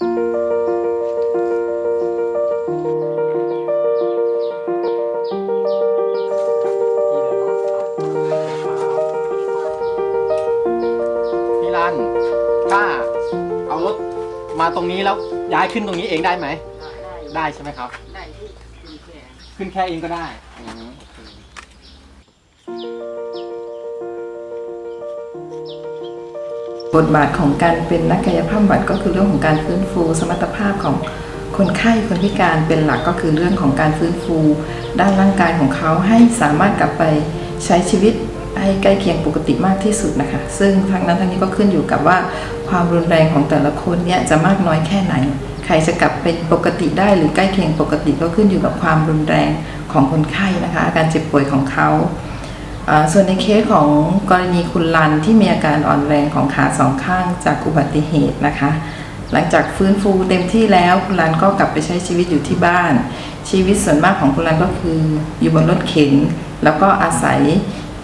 พี่รันถ้าเอารถมาตรงนี้แล้วย้ายขึ้นตรงนี้เองได้ไหม ได้ใช่ไหมครับ ได้ที่คุณแก่ขึ้นแค่เองก็ได้อืม บทบาทของการเป็นนักกายภาพบำบัดก็คือเรื่องของการฟื้นฟู สมรรถภาพของคนไข้คนพิการเป็นหลักก็คือเรื่องของการฟื้นฟู ด้านร่างกายของเขาให้สามารถกลับไปใช้ชีวิตให้ใกล้เคียงปกติมากที่สุดนะคะ ซึ่งทั้งนั้นทั้งนี้ก็ขึ้นอยู่กับว่าความรุนแรงของแต่ละคนเนี่ยจะมากน้อยแค่ไหน ใครจะกลับเป็นปกติได้หรือใกล้เคียงปกติก็ขึ้นอยู่กับความรุนแรงของคนไข้นะคะ อาการเจ็บป่วยของเขาอ่า ส่วนในเคสของกรณีคุณลันที่มีอาการอ่อนแรงของขาสองข้างจากอุบัติเหตุนะคะ หลังจากฟื้นฟูเต็มที่แล้วคุณลันก็กลับไปใช้ชีวิตอยู่ที่บ้าน ชีวิตส่วนมากของคุณลันก็คือ อยู่บนรถเข็น แล้วก็อาศัย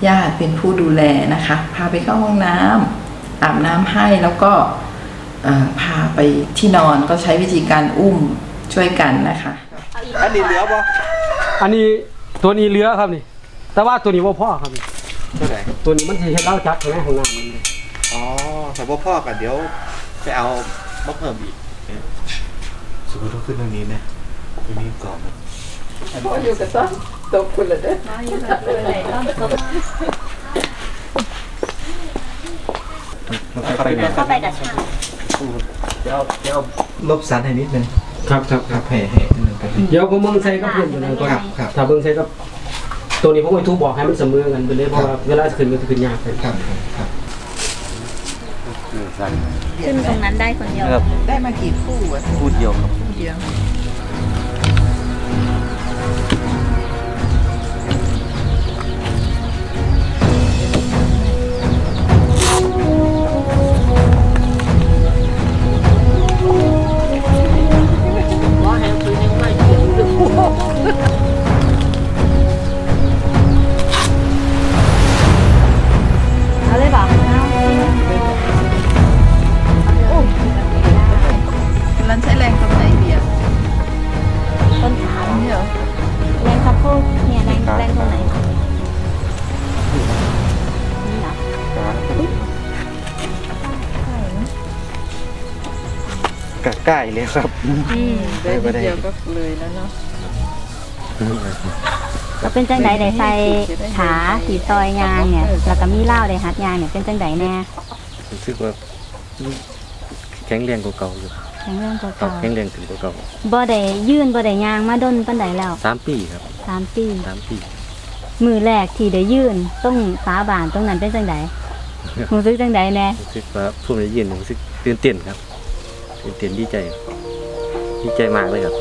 ญาติเป็นผู้ดูแลนะคะ พาไปเข้าห้องน้ำอาบน้ำให้แล้วก็เอ่อพาไปที่นอนก็ใช้วิธีการอุ้มช่วยกันนะคะ อันนี้เหลือปะอันนี้ตัวนี้เรือครับนี่ แต่ว่าตัวนี้ว่าพ่อครับนี่เท่าไหร่ตัวนี้มันสิเฮ็ดเล้าจับใช่ไหมของน้ำมันเลยอ๋อแต่ว่าพ่อกันเดี๋ยวไปเอามาเพิ่มอีกสมมติต้องขึ้นตรงนี้นะตรงนี้ก่อนอยู่กับต้นตกคุณเลยเด้อเข้าไปเนี่ยเข้าไปกับช่างเดี๋ยวเดี๋ยวลบสันให้นิดนึงครับครับครับให้ให้นิดนึงครับเดี๋ยวผมเบิ่งใส่กับเพื่อนไปเลยครับ ครับถ้าเบิ่งใส่กับ ตัวนี้ผมก็ทุบบอกให้มันเสมอกันไปเลยเพราะว่าเวลาขึ้นก็จะขึ้นยากไปครับครับขึ้นตรงนั้นได้คนเดียวได้มากี่คู่อะพูดเดียวครับ คู่เดียว เดียวต้นขาตรงนี้เหรอแรงสะโพกเนี่ยแรงแรงตรงไหนนี่เหรอใกล้เลยครับอืมได้นิดเดียวก็เลยแล้วเนาะก็เป็นจังไดได้ใส่ขาสีซอยยางเนี่ยแล้วก็มีเหล้าได้หัดยางเนี่ยเป็นจังไดแน่รู้สึกว่าแข็งแรงกว่าเก่าอยู่แข็งแรงกว่าครับเก่าแข็งแรงถึงกว่าเก่าบ่ได้ยื่นบ่ได้ยางมาดนปานใดแล้วสามปีครับสามปี สามปี มือแรกที่ได้ยื่นต้องสาบานตรงนั้นเป็นจังไดรู้สึกจังไดแน่รู้สึกว่าผมได้ยินรู้สึกตื่นเต้นครับตื่นเต้นดีใจดีใจมากเลยครับ